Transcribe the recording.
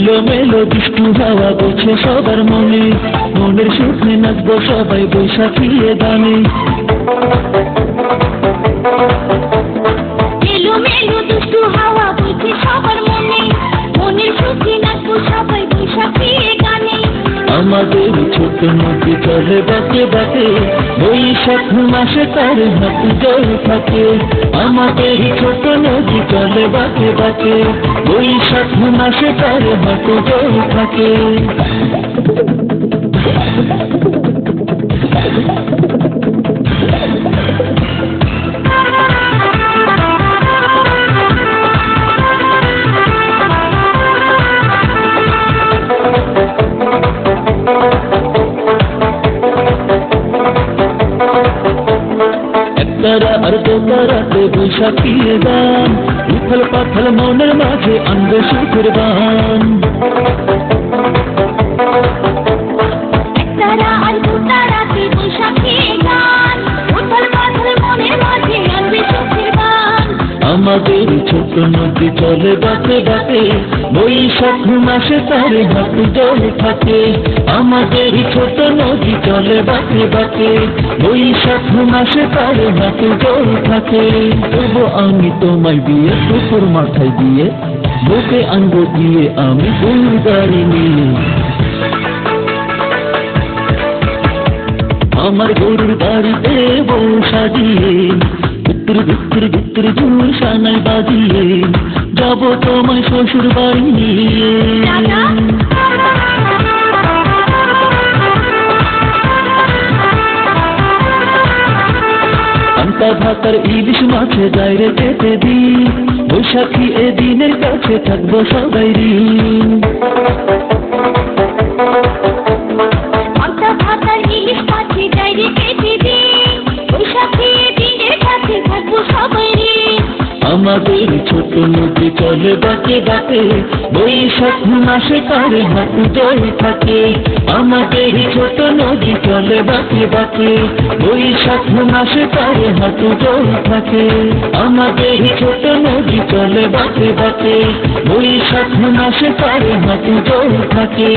মেলো বৃষ্টি হাওয়া বইছে সবার মনে। মনের সুখে নাচবো সবাই বৈশাখিয়ে গানে। আমাদের ছোট নদী চলে বাঁকে বাঁকে। বৈশাখ মাসে তার হাত জল থাকে। আমাদের ছোট নদী চলে বাকে বাঁকে। বৈশাখ মাসে তার হাত জল থাকে। একতারা আর দোতারাতে বৈশাখীর গান উথল পাথল মনের মাঝে আনবে সুখের বান। তারা আর তারাতে আমাদের ছোট নদী চলে বাঁকে বাঁকে, বৈশাখ মাসে তার হাত জল থাকে। আমাদের ছোট নদী চলে বাঁকে বাঁকে, বৈশাখ মাসে তার হাত জল থাকে। তবু আমি তোমায় বিয়ে পুকুর মাথায় দিয়ে, বুকে আনব দিয়ে আমি গুলদারি নিয়ে। আমার গরুর বাড়িতে বউ সাজিয়ে ভিতর ভিতর ভিতর জোর সানাই বাজিয়ে, যাব তোমায় শ্বশুর বাড়ি নিয়ে। আন্তা ভাতার ইলিশ মাছে যাইরে পেতে দিন, বৈশাখী এ দিনের কাছে থাকব সবাই ঋণ আমাদের ছোট নদী চলে বাঁকে বাঁকে। বৈশাখ মাসে তার হাত জল থাকে। আমাদের ছোট নদী চলে বাঁকে বাঁকে। বৈশাখ মাসে তার হাত জল থাকে। আমাদের ছোট নদী চলে বাঁকে বাঁকে। বৈশাখ মাসে তার হাত জল থাকে।